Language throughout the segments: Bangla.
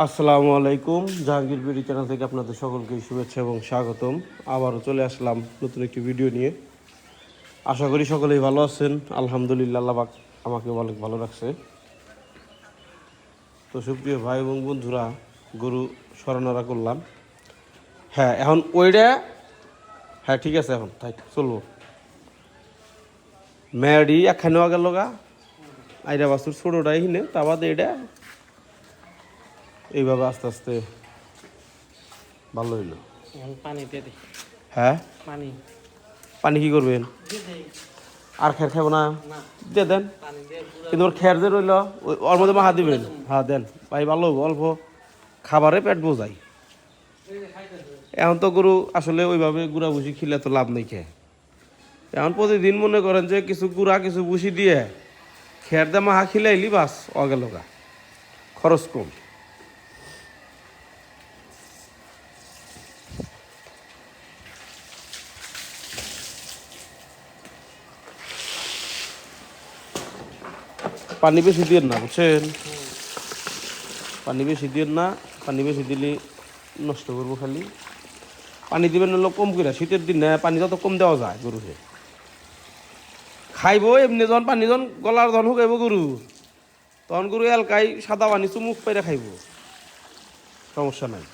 আসসালামু আলাইকুম, জাহাঙ্গীর বিডি চ্যানেল থেকে আপনাদের সকলকে শুভেচ্ছা এবং স্বাগতম। আবারও চলে আসলাম নতুন একটি ভিডিও নিয়ে। আশা করি সকলেই ভালো আছেন। আলহামদুলিল্লাহ আল্লাহ আমাকে অনেক ভালো রাখছে। তো সুপ্রিয় ভাই এবং বন্ধুরা, গরু সরানোরা করলাম। হ্যাঁ এখন ওইটা হ্যাঁ ঠিক আছে এখন, তাই চলবো। ম্যাডি একখানে গেল গা আইরা বাস্তুর ছোটোটাই হিনে, তা বাদে এটা এইভাবে আস্তে আস্তে ভালো হইল। পানি দিয়ে দিই। হ্যাঁ? পানি। পানি কি করবেন? আর খের খাব না? দিয়ে দেন। কিন্তু ওর খের যে রইল ওর মধ্যে মাহা দিবেন। হ্যাঁ দেন। ভাই ভালো হব, অল্প খাবারে পেট বোঝাই। এখন তো গরু আসলে ওইভাবে গুড়া ভুসি খিলে তো লাভ নেই খেয়ে। এখন প্রতিদিন মনে করেন যে কিছু গুড়া কিছু ভুসি দিয়ে খের দিয়ে মাহা খিলাইলি বাস অগেলগা খরচ কম। পানি বেশি দিয়ে না, বুঝছেন? পানি বেশি দিয়ে না, পানি বেশি দিলে নষ্ট করব খালি। পানি দিবেন হলো কম করে শীতের দিনে পানি যত কম দেওয়া যায় গরুকে। খাইবো এমনি যখন পানি যখন গলার যখন শুকাইব গরু, তখন গরু এলকাই সাদা পানি চুমুক পাইরে খাইব। সমস্যা নাই।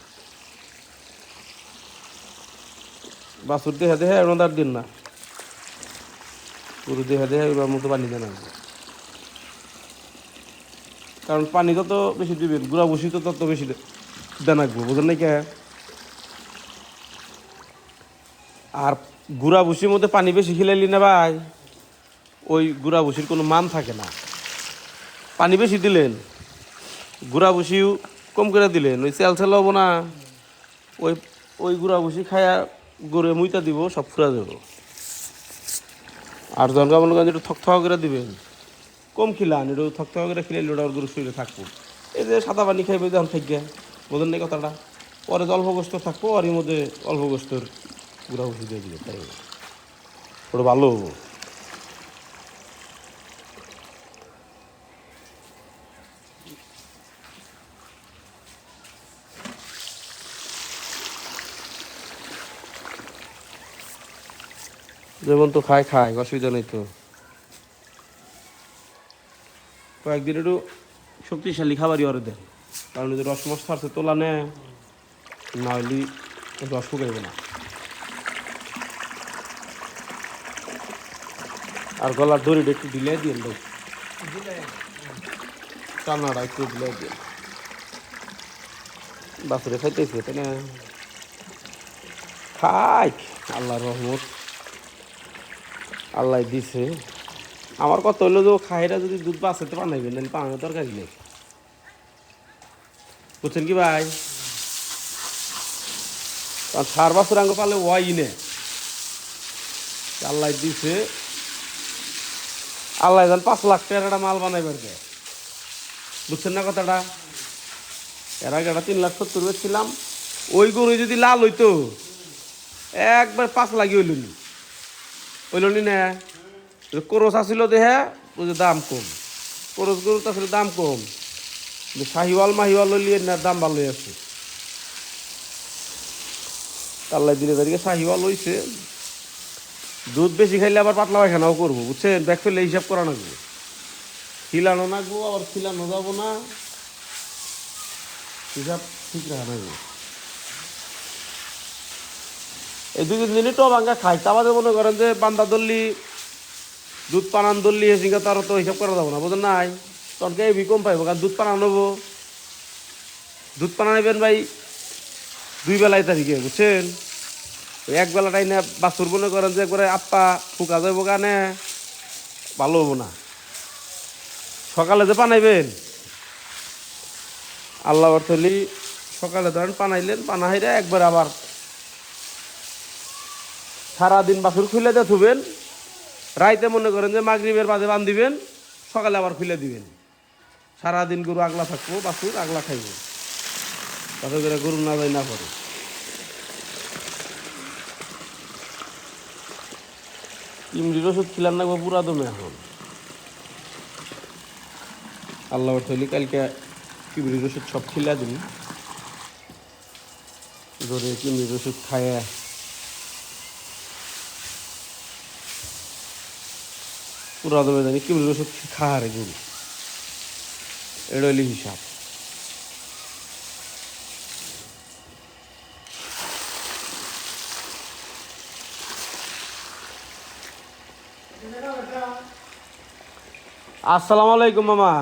বাছুর দেহে দেহে এরদার দিন না। গরু দেহে দেহে এবার মতো পানি দেন আসবে কারণ পানি যত বেশি দিবেন গুড়া বসি তো তত বেশি দেন আঁকবো বুঝলেন নাই কে? আর গুড়া ভুসির মধ্যে পানি বেশি খিলাইলি না ভাই, ওই গুড়া ভুসির কোনো মান থাকে না। পানি বেশি দিলেন, গুড়া ভুসিও কম করে দিলেন, ওই চেল চেল হব না। ওই ওই গুড়া ভুসি খায়া গড়ে মুইতা দিব, সব ফুরা দেবো। আর জনগা করেন একটু থক থক করে দিবেন। কম খিলান একটু থক থক করে খিলাইলে ওটা ওর গরু শরীরে থাকব। এই যে সাদা পানি খাইবে যখন থাকবে বোঝেন নাই কথাটা? পরে অল্প গোস্ত থাকব, আর এর মধ্যে অল্প গোস্তর গুঁড়া ওষুধ দিয়ে দিবে, তাই ওটা ভালো হব। যেমন তো খায় খায়, অসুবিধা নেই তো। কয়েকদিন একটু শক্তিশালী খাবারই ওরে দেন কারণ যদি রস মস ছাড়ছে তোলা নে, না হলে রস শুকাইবে না। আর গলার দড়িটা একটু ঢিলে দিয়ে দেন টানাটা একটু ঢিলে দিয়ে বাসুরে খাইতেছে, তাই না? খাই আল্লাহ রহমত। আল্লাহ দিছে। আমার কত হইল যে খাইরা যদি দুধ বাঁচাতে বানাইবেন তাহলে পানের তরকারি নেই। বুঝছেন কি ভাই? সার বছর আঙ্গ পালে ওয়াই নে। আল্লাহ দিছে, আল্লাহ জান পাঁচ লাখ টাকার একটা মাল বানাইবার কে। বুঝছেন না কথাটা? এর আগে একটা তিন লাখ সত্তর ছিলাম ওই গরু যদি লাল হইতো, একবার পাঁচ লাগি হইল হইল না? করস আসিল দেহে বুঝে দাম কম। করস গরু তো দাম কম। শাহিওয়াল মাহিওয়াল লিয়ে না দাম ভালোই আছে। আল্লাহ দিলে তারিখে শাহিওয়াল হইছে। দুধ বেশি খাইলে আবার পাতলা পায়খানাও করব, বুঝছেন? ব্যাগ ফেলে হিসাব করা নাকবো খিলানো নাকবো আবার খিলানো যাব না। হিসাব ঠিক রাখা নাকবো এই দুই তিন দিনই টপ আঙ্গা খাই তা আমাদের মনে করেন যে বান্দা দল্লি দুধ পানান দল্লি হেসিঙ্গা তারও তো হিসাব করা যাব না বুঝেন নাই? তখন কে বি কম পাইবো? কারণ দুধ পানান নেব দুধ পানা নেবেন ভাই দুই বেলায় তারিখে, বুঝছেন? এক বেলাটাই না বাছুর মনে করেন যে একবারে আপ্পা ফুকা যাব কানে ভালো হব না। সকালে যে পানাইবেন? আল্লাহ অর্থলি সকালে ধরেন পানাইলেন পানা হাইরা একবার আবার সারাদিন বাছুর খুলে দিয়ে থুবেন রাইতে মনে করেন যে মাগরিবের বাজে বান দিবেন, সকালে আবার খুলে দিবেন। সারাদিন গরু আগলা থাকব, বাছুর আগলা খাইব। তাতে করে গরু না যায় না করে ইমরির ওষুধ খিলান না পুরা দমে এখন। আল্লাহ তৈলি কালকে কিমড়ির ওষুধ সব খিলা দিন। ধরে কিমড়ির ওষুধ খায় পুরা দমে জানি কিমড়ির ওষুধ খাওয়ার গরু। এটা হইলে হিসাব। আসসালামু আলাইকুম মামা।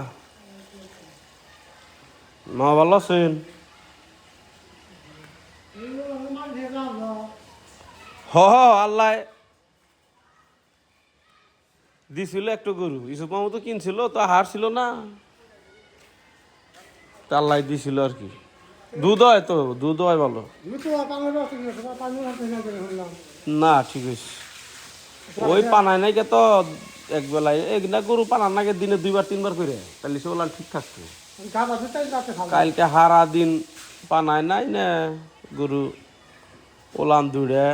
মামা ভালো আছেন? হ হ আল্লাহ দিছিল একটু গরু। ইসুফ মামু তো কিনছিল, তো হার ছিল না। তা আল্লাহ দিছিল আর কি। দুধ হয় তো, দুধ হয় ভালো। না, ঠিক আছে। ওই পানায় নাই কে তো এক বেলায় একদিনা গরু পানার নাকি দিনে দুইবার, তিনবার করে। তাহলে সেগুলো ঠিক থাকতো কালকে হারা দিন পানায় নাই না, গরু ওলান দুড়ে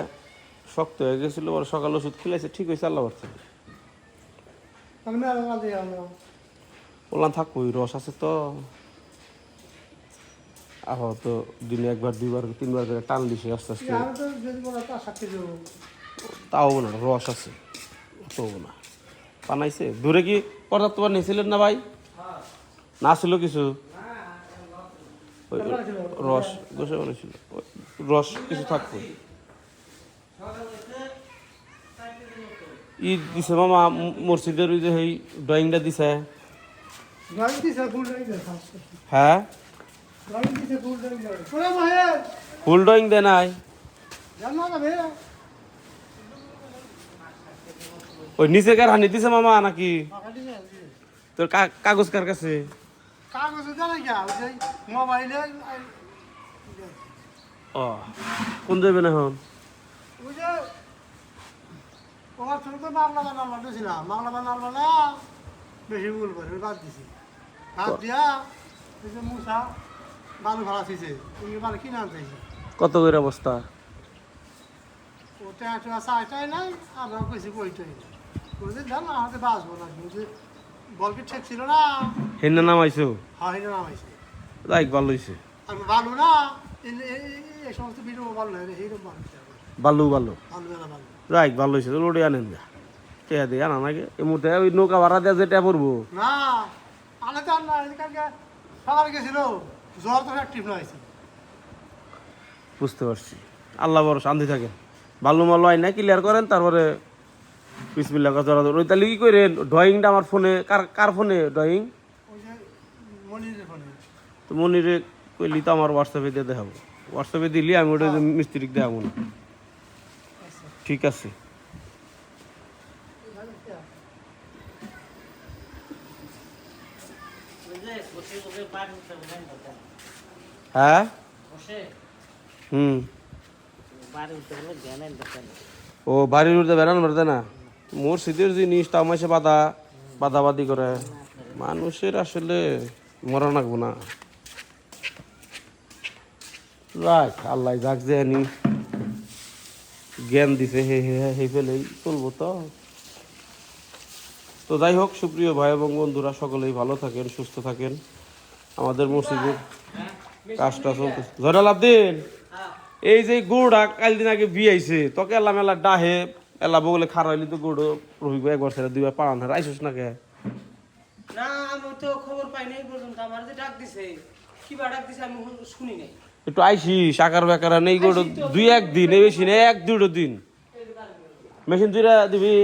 শক্ত হয়ে গেছিল, ওর সকাল ওষুধ খেলেছে ঠিক হয়েছে আল্লাহ ওলান থাকব রস আছে তো আহ তো দিনে একবার দুইবার তিনবার করে টান দিছে আস্তে আস্তে তাও না রস আছে তো না বানাইছে দূরে কি পর্যাপ্ত বার নিয়েছিলেন না ভাই না ছিল কিছু রস গোসে বানাইছিল ওই রস কিছু থাকতো ই দিছে মামা মসজিদের ওই যে এই ড্রয়িংটা দিছে। হ্যাঁ? ফুল ড্রয়িং দেয়। নাই? ওই নিচে কার হানি দিছে মামা নাকি? তোর কাগজ কার কাছে? ও কোন যাবেন এখন? বেশি ভুল করে বাদ দিছি। বাদ দিয়া মুসা বালু ভাড়া ছিছে তুমি বালু কিনে আনতেছি কত করে অবস্থা ওটা একটা চাইটাই নাই আমরা কইছি কইটাই বলছি জান না হাতে বাঁচবো না। কিন্তু বলকে ঠিক ছিল না? হেন নামাইছো? হয় না নামাইছে। লাইক ভালো হয়েছে আর ভালো না এই- সমস্ত ভিডিও ভালো লাগে এইরকম ভালো বালু। বালু ভালো বেলা ভালো রাইক ভালো হয়েছে লোডে আনেন যা কে দিয়ে আনা নাকি? এই মুহূর্তে ওই নৌকা ভাড়া দেওয়া যেটা পড়ব। না আনে তো আর না গেছিল। জ্বর তো অ্যাক্টিভ না হয়েছে। বুঝতে পারছি। আল্লাহ বড় শান্তি থাকে বালু মালু না ক্লিয়ার করেন তারপরে বিসমিল্লা কথা ওই তাহলে কি করেন ড্রয়িংটা আমার ফোনে কার কার ফোনে ড্রয়িং তো মনিরে কইলি তো আমার হোয়াটসঅ্যাপে দিয়ে দেখাবো। হোয়াটসঅ্যাপে দিলি আমি ওটা মিস্ত্রিক দেখাবো না। ঠিক আছে। হ্যাঁ? হুম। ও, বাড়ির উঠতে বেড়ান বেড়াতে না? মোর শীতের জিনিস তামাশে বাধা বাধাবাদি করে, মানুষের আসলে মরা নাকবো না। রাখ আল্লাহ যাক যে আনি জ্ঞান দিছে, হে হে হে ফেলেই চলবো তো। তো যাই হোক, সুপ্রিয় ভাই এবং বন্ধুরা, সকলেই ভালো থাকেন, সুস্থ থাকেন। আমাদের মসজিদের কাজটা চলতেছে। জয়নাল আব্দিন, এই যে গুড়া কাল দিন আগে বিয়ে আইছে তোকে এলা মেলা ডাহে, এলা বগলে খার হইলি তো গুড় রহিব একবার ছেড়ে দুইবার পাড়ান হার, আইসুস না কে? না, আমি তো খবর পাই নাই পর্যন্ত, আমার যে ডাক দিছে, কিবা ডাক দিছে আমি শুনি নাই। একটু আইসিস আকার বেকার নেই গুড় দুই একদিন এই বেশি নেই এক দুটো দিন। মেশিন দুইরা দিবি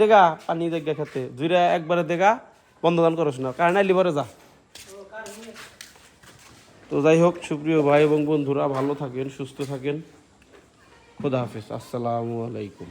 দেখা পানি দেখা খেতে। দুইরা একবারে দেখা বন্ধ দান করস না। কারণ আইলি পরে যা। তো যাই হোক সুপ্রিয় ভাই এবং বন্ধুরা ভালো থাকেন সুস্থ থাকেন। খোদা হাফিজ। আসসালামু আলাইকুম।